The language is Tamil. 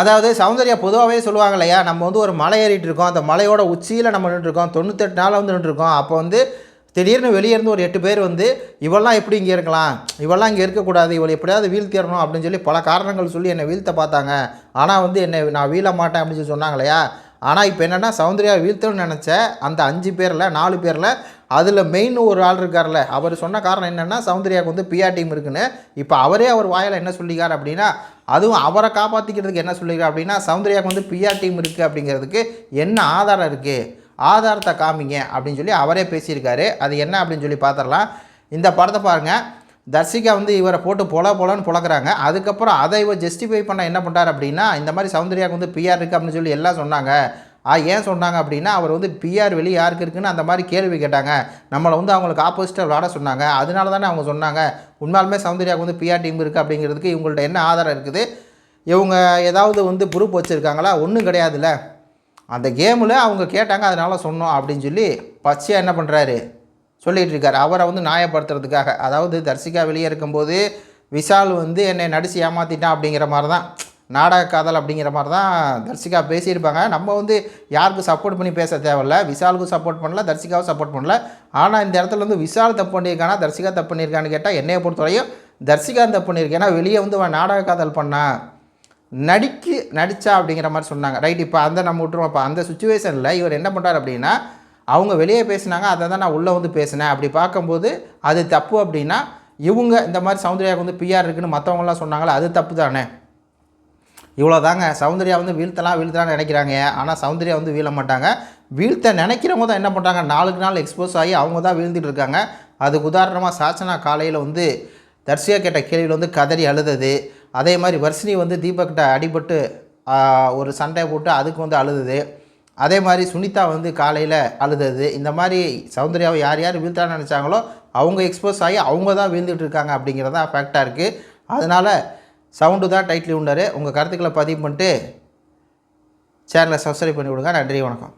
அதாவது சௌந்தர்யா பொதுவாகவே சொல்லுவாங்க இல்லையா நம்ம வந்து ஒரு மலை ஏறிட்டு இருக்கோம். அந்த மலையோட உச்சியில் நம்ம நின்றுருக்கோம் தொண்ணூத்தெட்டு நாள் வந்து நின்றுருக்கோம் அப்போ வந்து திடீர்னு வெளியே இருந்து ஒரு எட்டு பேர் வந்து இவெல்லாம் எப்படி இங்கே இருக்கலாம்? இவெல்லாம் இங்கே இருக்கக்கூடாது இவள் எப்படியாவது வீழ்த்திடணும் அப்படின்னு சொல்லி பல காரணங்கள் சொல்லி என்னை வீழ்த்த பார்த்தாங்க. ஆனால் வந்து என்னை நான் வீழ மாட்டேன் அப்படின்னு சொல்லி சொன்னாங்க இல்லையா ஆனால் இப்போ என்னென்னா சௌந்தர்யா வீழ்த்தணும்னு நினச்ச அந்த அஞ்சு பேரில் நாலு பேரில் அதில் மெயின் ஒரு ஆள் இருக்கார்ல அவர் சொன்ன காரணம் என்னென்னா சௌந்தர்யாவுக்கு வந்து பிஆர் டீம் இருக்குன்னு. இப்போ அவரே அவர் வாயில் என்ன சொல்லிக்கார் அப்படின்னா அதுவும் அவரை காப்பாற்றிக்கிறதுக்கு என்ன சொல்லிக்கிறார் அப்படின்னா சௌந்தர்யாவுக்கு வந்து பிஆர் டீம் இருக்குது அப்படிங்கிறதுக்கு என்ன ஆதாரம் இருக்குது ஆதாரத்தை காமிங்க அப்படின்னு சொல்லி அவரே பேசியிருக்காரு. அது என்ன அப்படின்னு சொல்லி பார்த்துடலாம் இந்த படத்தை பாருங்கள் தர்சிகா வந்து இவரை போட்டு பொல பொலன்னு புழக்கிறாங்க அதுக்கப்புறம் அதை இவர் ஜஸ்டிஃபை பண்ண என்ன பண்ணுறாரு அப்படின்னா இந்த மாதிரி சௌந்தர்யாவுக்கு வந்து பிஆர் இருக்குது அப்படின்னு சொல்லி எல்லாம் சொன்னாங்க. ஏன் சொன்னாங்க அப்படின்னா அவர் வந்து பிஆர் வெளியே யாருக்கு இருக்குன்னு அந்த மாதிரி கேள்வி கேட்டாங்க. நம்மளை வந்து அவங்களுக்கு ஆப்போசிட்டாக விளாட சொன்னாங்க. அதனால தானே அவங்க சொன்னாங்க. உண்மையாலுமே சௌந்தர்யாவுக்கு வந்து பிஆர் டீம் இருக்குது அப்படிங்கிறதுக்கு இவங்கள்ட்ட என்ன ஆதாரம் இருக்குது? இவங்க ஏதாவது வந்து ப்ரூஃப் வச்சுருக்காங்களா? ஒன்றும் கிடையாதுல்ல. அந்த கேமில் அவங்க கேட்டாங்க அதனால சொன்னோம் அப்படின்னு சொல்லி பச்சையாக என்ன பண்ணுறாரு சொல்லிகிட்டு இருக்கார். அவரை வந்து நியாயப்படுத்துறதுக்காக. அதாவது தர்சிகா வெளியே இருக்கும்போது விஷால் வந்து என்னை நடித்து ஏமாற்றிட்டான் அப்படிங்கிற மாதிரி தான் நாடக காதல் அப்படிங்கிற மாதிரி தான் தர்சிகா பேசியிருப்பாங்க. நம்ம வந்து யாருக்கும் சப்போர்ட் பண்ணி பேச தேவையில்ல. விஷாலுக்கும் சப்போர்ட் பண்ணல தர்சிகாவும் சப்போர்ட் பண்ணல. ஆனால் இந்த இடத்துல வந்து விஷால் தப்பு பண்ணியிருக்கானா தர்சிகா தப்பு பண்ணியிருக்கான்னு கேட்டால் என்னைய பொறுத்தவரையும் தர்சிகா தப்பு பண்ணியிருக்கேன். ஏன்னா வெளியே வந்து அவன் நாடக காதல் பண்ணான் நடிக்கு நடித்தா அப்படிங்கிற மாதிரி சொன்னாங்க. ரைட் இப்போ அந்த நம்ம விட்டுருவோம். இப்போ அந்த சுச்சுவேஷனில் இவர் என்ன பண்ணுறாரு அப்படின்னா அவங்க வெளியே பேசினாங்க அதை தான் நான் உள்ளே வந்து பேசினேன். அப்படி பார்க்கும்போது அது தப்பு அப்படின்னா இவங்க இந்த மாதிரி சௌந்தர்யாவுக்கு வந்து பிஆர் இருக்குன்னு மற்றவங்களாம் சொன்னாங்களே அது தப்பு தானே? இவ்வளோ தாங்க சௌந்தர்யா வந்து வீழ்த்தலாம் வீழ்த்தலாம்னு நினைக்கிறாங்க. ஆனால் சௌந்தர்யா வந்து வீழ மாட்டாங்க. வீழ்த்த நினைக்கிறவங்க தான் என்ன பண்ணுறாங்க நாளுக்கு நாள் எக்ஸ்போஸ் ஆகி அவங்க தான் வீழ்ந்துட்டு இருக்காங்க. அதுக்கு உதாரணமாக சாச்சனா காலையில் வந்து தர்சியா கேட்ட கேள்வியில் வந்து கதறி அழுதது. அதே மாதிரி வர்ஷினி வந்து தீபக்கிட்ட அடிபட்டு ஒரு சண்டை போட்டு அதுக்கு வந்து அழுதது. அதே மாதிரி சுனிதா வந்து காலையில் அழுதது. இந்த மாதிரி சௌந்தர்யாவை யார் யார் வீழ்த்தான்னு நினச்சாங்களோ அவங்க எக்ஸ்போஸ் ஆகி அவங்க தான் வீழ்ந்துட்டு இருக்காங்க அப்படிங்கிறது தான் ஃபேக்டாக இருக்குது அதனால் சவுண்டு தான் டைட்டில் உண்டார். உங்கள் கருத்துக்களை பதிவு பண்ணிட்டு சேனலை சப்ஸ்கிரைப் பண்ணி விடுங்க நன்றி வணக்கம்.